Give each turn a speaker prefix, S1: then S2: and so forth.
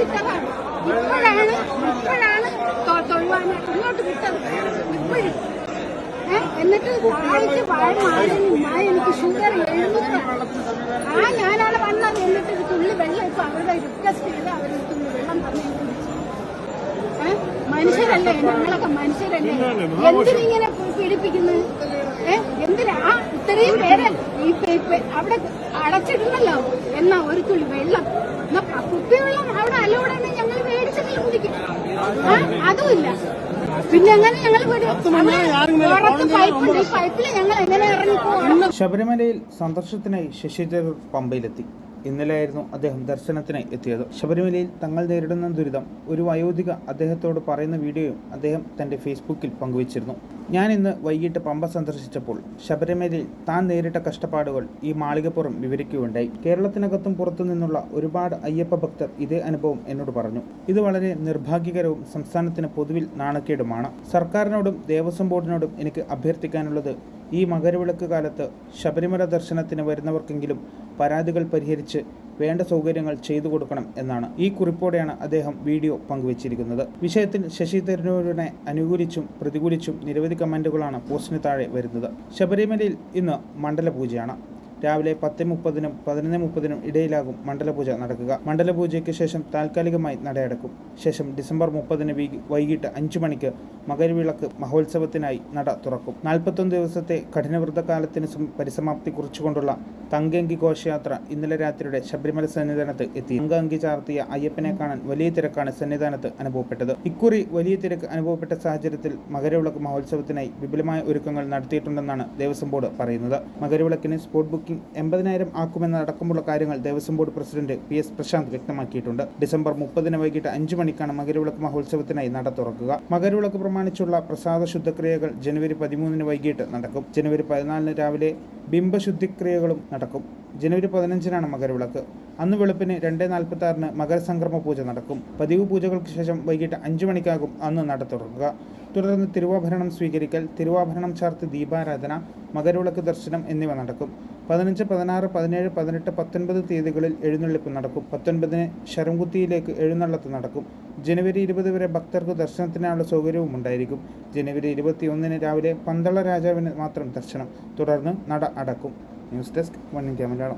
S1: ഇപ്പോഴാണ് ഇപ്പോഴാണ് തൊഴുവാനായിട്ട് ഇങ്ങോട്ട് കിട്ടത് ഇപ്പോഴും? എന്നിട്ട് താഴ്ച വാഴ മാറി എനിക്ക് ഷുഗർ എഴുന്നൂറാണ് ആ ഞാനാണ് വന്നത്. എന്നിട്ട് തുള്ളി വെള്ളം ഇപ്പൊ അവരുടെ റിക്വസ്റ്റ് ചെയ്ത് അവർ തുള്ളി വെള്ളം തന്നെ. മനുഷ്യരല്ലേ ഞങ്ങളൊക്കെ മനുഷ്യരല്ലേ? എന്തിനിങ്ങനെ പീഡിപ്പിക്കുന്നത് എന്തിനാ? ആ ഇത്രയും പേര് ഈ അവിടെ അടച്ചിട്ടുണ്ടല്ലോ. എന്നാ ഒരു തുള്ളി വെള്ളം. എന്നാ കുപ്പിവെള്ളം അവിടെ അലോടാണ് ഞങ്ങൾ മേടിച്ചെങ്കിലും കുടിക്കും ആ അതുമില്ല പിന്നെ എങ്ങനെ ഞങ്ങൾ പൈപ്പിൽ ഞങ്ങൾ എങ്ങനെ
S2: ശബരിമലയിൽ സന്ദർശനത്തിനായി ശശി തരൂർ പമ്പയിലെത്തി. ഇന്നലെയായിരുന്നു അദ്ദേഹം ദർശനത്തിനായി എത്തിയത്. ശബരിമലയിൽ തങ്ങൾ നേരിടുന്ന ദുരിതം ഒരു വയോധിക അദ്ദേഹത്തോട് പറയുന്ന വീഡിയോയും അദ്ദേഹം തന്റെ ഫേസ്ബുക്കിൽ പങ്കുവച്ചിരുന്നു. ഞാൻ ഇന്ന് വൈകിട്ട് പമ്പ സന്ദർശിച്ചപ്പോൾ ശബരിമലയിൽ താൻ നേരിട്ട കഷ്ടപ്പാടുകൾ ഈ മാളികപ്പുറം വിവരിക്കുകയുണ്ടായി. കേരളത്തിനകത്തും പുറത്തു നിന്നുള്ള ഒരുപാട് അയ്യപ്പ ഭക്തർ ഇതേ അനുഭവം എന്നോട് പറഞ്ഞു. ഇത് വളരെ നിർഭാഗ്യകരവും സംസ്ഥാനത്തിന് പൊതുവിൽ നാണക്കേടുമാണ്. സർക്കാരിനോടും ദേവസ്വം ബോർഡിനോടും എനിക്ക് അഭ്യർത്ഥിക്കാനുള്ളത് ഈ മകരവിളക്ക് കാലത്ത് ശബരിമല ദർശനത്തിന് വരുന്നവർക്കെങ്കിലും പരാതികൾ പരിഹരിച്ച് വേണ്ട സൗകര്യങ്ങൾ ചെയ്തു കൊടുക്കണം എന്നാണ്. ഈ കുറിപ്പോടെയാണ് അദ്ദേഹം വീഡിയോ പങ്കുവച്ചിരിക്കുന്നത്. വിഷയത്തിൽ ശശി തരൂരിനെ അനുകൂലിച്ചും പ്രതികൂലിച്ചും നിരവധി കമന്റുകളാണ് പോസ്റ്റിന് താഴെ വരുന്നത്. ശബരിമലയിൽ ഇന്ന് മണ്ഡലപൂജയാണ്. രാവിലെ പത്ത് മുപ്പതിനും പതിനൊന്ന് മുപ്പതിനും ഇടയിലാകും മണ്ഡലപൂജ നടക്കുക. മണ്ഡലപൂജയ്ക്ക് ശേഷം താൽക്കാലികമായി നടയടക്കും. ശേഷം ഡിസംബർ മുപ്പതിന് വൈകിട്ട് അഞ്ചു മണിക്ക് മകരവിളക്ക് മഹോത്സവത്തിനായി നട തുറക്കും. നാൽപ്പത്തൊന്ന് ദിവസത്തെ കഠിനവ്രതകാലത്തിന് പരിസമാപ്തി കുറിച്ചുകൊണ്ടുള്ള തങ്കങ്കി ഘോഷയാത്ര ഇന്നലെ രാത്രിയുടെ ശബരിമല സന്നിധാനത്ത് എത്തി. തങ്കഅങ്കി ചാർത്തിയ അയ്യപ്പനെ കാണാൻ വലിയ തിരക്കാണ് സന്നിധാനത്ത് അനുഭവപ്പെട്ടത്. ഇക്കുറി വലിയ തിരക്ക് അനുഭവപ്പെട്ട സാഹചര്യത്തിൽ മകരവിളക്ക് മഹോത്സവത്തിനായി വിപുലമായ ഒരുക്കങ്ങൾ നടത്തിയിട്ടുണ്ടെന്നാണ് ദേവസ്വം ബോർഡ് പറയുന്നത്. മകരവിളക്കിന് സ്പോട്ട് ബുക്കിംഗ് എൺപതിനായിരം ആക്കുമെന്നടക്കമുള്ള കാര്യങ്ങൾ Devaswom board president P S Prashanth വ്യക്തമാക്കിയിട്ടുണ്ട്. ഡിസംബർ മുപ്പതിന് വൈകിട്ട് അഞ്ചു മണിക്കാണ് മകരവിളക്ക് മഹോത്സവത്തിനായി നട തുറക്കുക. മകരവിളക്ക് പ്രമാണിച്ചുള്ള പ്രസാദ ശുദ്ധക്രിയകൾ ജനുവരി പതിമൂന്നിന് വൈകിട്ട് നടക്കും. ജനുവരി പതിനാലിന് രാവിലെ ബിംബശുദ്ധിക്രിയകളും നടക്കും. ജനുവരി പതിനഞ്ചിനാണ് മകരവിളക്ക്. അന്ന് വെളുപ്പിന് രണ്ട് നാൽപ്പത്തി ആറിന് മകരസംക്രമ പൂജ നടക്കും. പതിവ് പൂജകൾക്ക് ശേഷം വൈകിട്ട് അഞ്ചു മണിക്കാകും അന്ന് നട തുറക്കുക. തുടർന്ന് തിരുവാഭരണം സ്വീകരിക്കൽ തിരുവാഭരണം ചാർത്ത് ദീപാരാധന മകരവിളക്ക് ദർശനം എന്നിവ നടക്കും. പതിനഞ്ച് പതിനാറ് പതിനേഴ് പതിനെട്ട് പത്തൊൻപത് തീയതികളിൽ എഴുന്നള്ളിപ്പ് നടക്കും. പത്തൊൻപതിന് ശരംകുത്തിയിലേക്ക് എഴുന്നള്ളത്ത് നടക്കും. ജനുവരി ഇരുപത് വരെ ഭക്തർക്ക് ദർശനത്തിനുള്ള സൗകര്യവും ഉണ്ടായിരിക്കും. ജനുവരി ഇരുപത്തിയൊന്നിന് രാവിലെ പന്തള രാജാവിന് മാത്രം ദർശനം. തുടർന്ന് നട അടക്കും. News desk one India Malayalam.